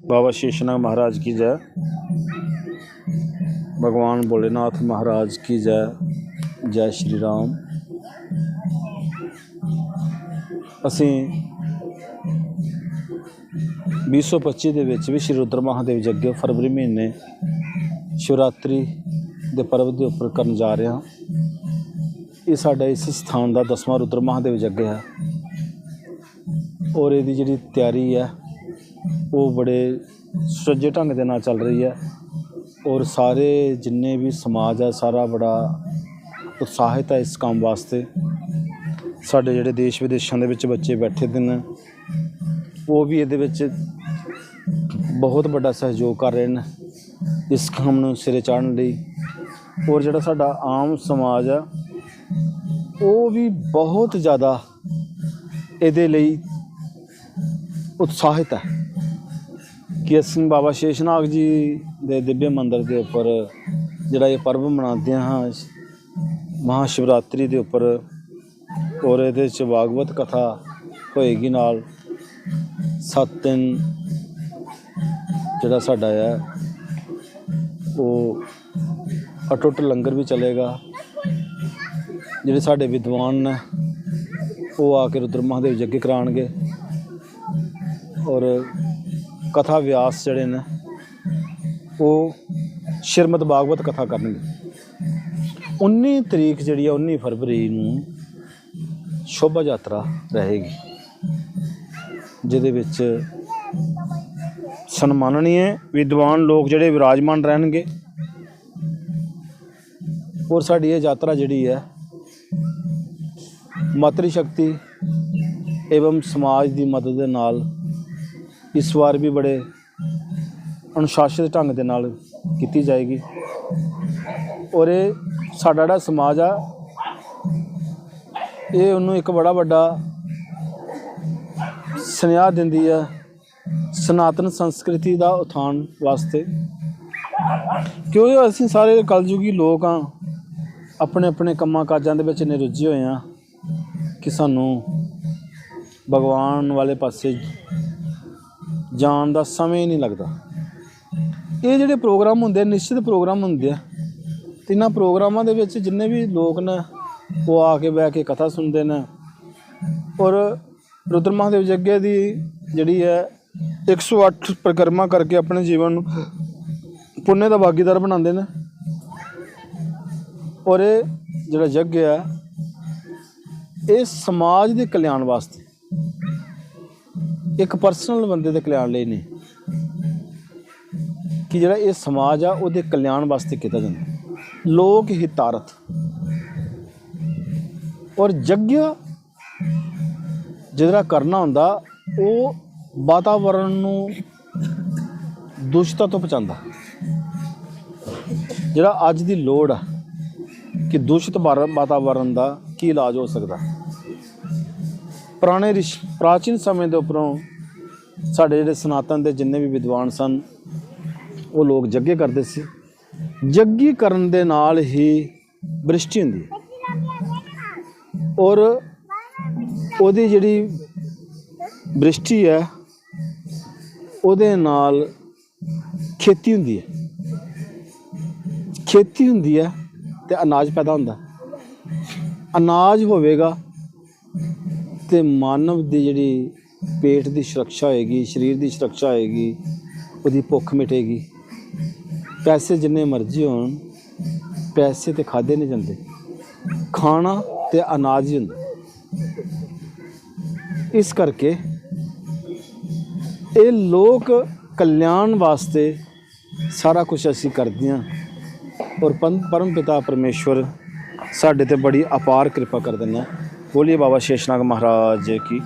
बाबा शेषनाग महाराज की जय भगवान भोलेनाथ महाराज की जय जय श्री राम ਅਸੀਂ 2025 ਦੇ ਵਿੱਚ ਵੀ ਸ਼੍ਰੀ ਰੁਦਰ ਮਹਾਦੇਵ ਜੱਗੇ ਫਰਵਰੀ ਮਹੀਨੇ ਸ਼ਿਵਰਾਤਰੀ ਦੇ ਪਰਵ ਦੇ ਉੱਪਰ ਕਰਨ ਜਾ ਰਹੇ ਹਾਂ ਇਹ ਸਾਡਾ ਇਸ ਸਥਾਨ ਦਾ ਦਸਵਾਂ ਰੁਦਰ ਮਹਾਦੇਵ ਜੱਗ ਹੈ ਔਰ ਇਹਦੀ ਜਿਹੜੀ ਤਿਆਰੀ ਹੈ ਉਹ ਬੜੇ ਸੁਚੱਜੇ ਢੰਗ ਦੇ ਨਾਲ ਚੱਲ ਰਹੀ ਹੈ ਔਰ ਸਾਰੇ ਜਿੰਨੇ ਵੀ ਸਮਾਜ ਆ, ਸਾਰਾ ਬੜਾ ਉਤਸ਼ਾਹਿਤ ਹੈ ਇਸ ਕੰਮ ਵਾਸਤੇ। ਸਾਡੇ ਜਿਹੜੇ ਦੇਸ਼ ਵਿਦੇਸ਼ਾਂ ਦੇ ਵਿੱਚ ਬੱਚੇ ਬੈਠੇ ਦੇ ਨੇ, ਉਹ ਵੀ ਇਹਦੇ ਵਿੱਚ ਬਹੁਤ ਵੱਡਾ ਸਹਿਯੋਗ ਕਰ ਰਹੇ ਨੇ ਇਸ ਕੰਮ ਨੂੰ ਸਿਰੇ ਚਾੜਨ ਲਈ। ਔਰ ਜਿਹੜਾ ਸਾਡਾ ਆਮ ਸਮਾਜ ਆ, ਉਹ ਵੀ ਬਹੁਤ ਜ਼ਿਆਦਾ ਇਹਦੇ ਲਈ ਉਤਸ਼ਾਹਿਤ ਹੈ। ਕਿ ਅਸੀਂ ਬਾਬਾ ਸ਼ੇਸ਼ਨਾਗ ਜੀ ਦੇ ਦਿव्य ਮੰਦਿਰ ਦੇ ਉੱਪਰ ਜਿਹੜਾ ਇਹ ਪਰਬ ਮਨਾਉਂਦੇ ਹਾਂ, ਮਹਾਸ਼ਿਵਰਾਤਰੀ ਦੇ ਉੱਪਰ ਔਰ ਇਹਦੇ ਚ ਭਾਗਵਤ ਕਥਾ ਹੋਏਗੀ ਨਾਲ। ਸੱਤ ਦਿਨ ਜਿਹੜਾ ਸਾਡਾ ਹੈ ਉਹ ਅਟੁੱਟ ਲੰਗਰ ਵੀ ਚੱਲੇਗਾ। ਜਿਹੜੇ ਸਾਡੇ ਵਿਦਵਾਨ ਨੇ, ਉਹ ਆ ਕੇ ਰੁਦਰ ਮਹਾਦੇਵ ਜੱਗੇ ਕਰਾਣਗੇ ਔਰ ਕਥਾ ਵਿਆਸ ਜਿਹੜੇ ਨੇ, ਉਹ ਸ਼੍ਰੀਮਦ ਭਾਗਵਤ ਕਥਾ ਕਰਨਗੇ। 19 ਤਰੀਕ ਜਿਹੜੀ ਆ 19 ਫਰਵਰੀ ਨੂੰ ਸ਼ੋਭਾ ਯਾਤਰਾ ਰਹੇਗੀ, ਜਿਹਦੇ ਵਿੱਚ ਸਨਮਾਨਨੀय ਵਿਦਵਾਨ ਲੋਕ ਜਿਹੜੇ ਵਿਰਾਜਮਾਨ ਰਹਿਣਗੇ। ਔਰ ਸਾਡੀ ਇਹ ਯਾਤਰਾ ਜਿਹੜੀ ਹੈ ਮਾਤਰੀ ਸ਼ਕਤੀ ਏਵਮ ਸਮਾਜ ਦੀ ਮਦਦ ਦੇ ਨਾਲ ਇਸ ਵਾਰ ਵੀ ਬੜੇ ਅਨੁਸ਼ਾਸਿਤ ਢੰਗ ਦੇ ਨਾਲ ਕੀਤੀ ਜਾਏਗੀ। ਔਰ ਇਹ ਸਾਡਾ ਜਿਹੜਾ ਸਮਾਜ ਆ, ਇਹ ਉਹਨੂੰ ਇੱਕ ਬੜਾ ਵੱਡਾ ਸੁਨੇਹਾ ਦਿੰਦੀ ਹੈ ਸਨਾਤਨ ਸੰਸਕ੍ਰਿਤੀ ਦਾ ਉਥਾਨ ਵਾਸਤੇ। ਕਿਉਂਕਿ ਅਸੀਂ ਸਾਰੇ ਕਲਯੁਗੀ ਲੋਕ ਆ ਆਪਣੇ ਆਪਣੇ ਕੰਮਾਂ ਕਾਜਾਂ ਦੇ ਵਿੱਚ ਇੰਨੇ ਰੁੱਝੇ ਹੋਏ ਆ ਕਿ ਸਾਨੂੰ ਭਗਵਾਨ ਵਾਲੇ ਪਾਸੇ ਜਾਣ ਦਾ ਸਮੇਂ ਹੀ ਨਹੀਂ ਲੱਗਦਾ। ਇਹ ਜਿਹੜੇ ਪ੍ਰੋਗਰਾਮ ਹੁੰਦੇ ਆ, ਨਿਸ਼ਚਿਤ ਪ੍ਰੋਗਰਾਮ ਹੁੰਦੇ ਆ ਤੇ ਇਹਨਾਂ ਪ੍ਰੋਗਰਾਮਾਂ ਦੇ ਵਿੱਚ ਜਿੰਨੇ ਵੀ ਲੋਕ ਨੇ, ਉਹ ਆ ਕੇ ਬਹਿ ਕੇ ਕਥਾ ਸੁਣਦੇ ਨੇ। ਔਰ ਰੁਦਰ ਮਹਾਦੇਵ ਜੱਗੇ ਦੀ ਜਿਹੜੀ ਹੈ 108 ਪ੍ਰਕਰਮਾ ਕਰਕੇ ਆਪਣੇ ਜੀਵਨ ਨੂੰ ਪੁੰਨੇ ਦਾ ਭਾਗੀਦਾਰ ਬਣਾਉਂਦੇ ਨੇ। ਔਰ ਇਹ ਜਿਹੜਾ ਯੱਗ ਹੈ, ਇਹ ਸਮਾਜ ਦੇ ਕਲਿਆਣ ਵਾਸਤੇ ਇੱਕ ਪਰਸਨਲ ਬੰਦੇ ਦੇ ਕਲਿਆਣ ਲਈ ਨਹੀਂ। ਕਿ ਜਿਹੜਾ ਇਹ ਸਮਾਜ ਆ, ਉਹਦੇ ਕਲਿਆਣ ਵਾਸਤੇ ਕੀਤਾ ਜਾਂਦਾ। ਲੋਕ ਹਿਤਾਰਥ। ਔਰ ਯੱਗ ਜਿਹੜਾ ਕਰਨਾ ਹੁੰਦਾ, ਉਹ ਵਾਤਾਵਰਣ ਨੂੰ ਦੂਸ਼ਿਤਾ ਤੋਂ ਬਚਾਉਂਦਾ ਜਿਹੜਾ ਅੱਜ ਦੀ ਲੋੜ ਆ, ਕਿ ਦੂਸ਼ਿਤ ਵਾਰ- ਵਾਤਾਵਰਣ ਦਾ ਕੀ ਇਲਾਜ ਹੋ ਸਕਦਾ। ਪੁਰਾਣੇ ਰਿਸ਼, ਪ੍ਰਾਚੀਨ ਸਮੇਂ ਦੇ ਉੱਪਰੋਂ ਸਾਡੇ ਜਿਹੜੇ ਸਨਾਤਨ ਦੇ ਜਿੰਨੇ ਵੀ ਵਿਦਵਾਨ ਸਨ, ਉਹ ਲੋਕ ਜੱਗੇ ਕਰਦੇ ਸੀ। ਜੱਗੀ ਕਰਨ ਦੇ ਨਾਲ ਹੀ ਬ੍ਰਿਸ਼ਟੀ ਹੁੰਦੀ ਹੈ। ਔਰ ਉਹਦੀ ਜਿਹੜੀ ਬ੍ਰਿਸ਼ਟੀ ਹੈ, ਉਹਦੇ ਨਾਲ ਖੇਤੀ ਹੁੰਦੀ ਹੈ। ਖੇਤੀ ਹੁੰਦੀ ਹੈ ਤੇ ਅਨਾਜ ਪੈਦਾ ਹੁੰਦਾ। ਅਨਾਜ ਹੋਵੇਗਾ ਤੇ ਮਾਨਵ ਦੀ ਜਿਹੜੀ ਪੇਟ ਦੀ ਸੁਰੱਖਿਆ ਹੋਏਗੀ, ਸਰੀਰ ਦੀ ਸੁਰੱਖਿਆ ਹੋਏਗੀ, ਉਹਦੀ ਭੁੱਖ ਮਿਟੇਗੀ। ਪੈਸੇ ਜਿੰਨੇ ਮਰਜ਼ੀ ਹੋਣ, ਪੈਸੇ ਤੇ ਖਾਦੇ ਨਹੀਂ ਜਾਂਦੇ। ਖਾਣਾ ਤੇ ਅਨਾਜ ਹੀ ਹੁੰਦਾ। ਇਸ ਕਰਕੇ ਇਹ ਲੋਕ ਕਲਿਆਣ ਵਾਸਤੇ ਸਾਰਾ ਕੁਝ ਅਸੀਂ ਕਰਦੇ ਹਾਂ ਔਰ ਪੰਨ- ਪਰਮ ਪਿਤਾ ਪਰਮੇਸ਼ਵਰ ਸਾਡੇ ਤੇ ਬੜੀ ਅਪਾਰ ਕਿਰਪਾ ਕਰ ਦਿੰਦਾ ਬੋਲੀਏ ਬਾਬਾ ਸ਼ੇਸ਼ਨਾਗ ਮਹਾਰਾਜ ਕੀ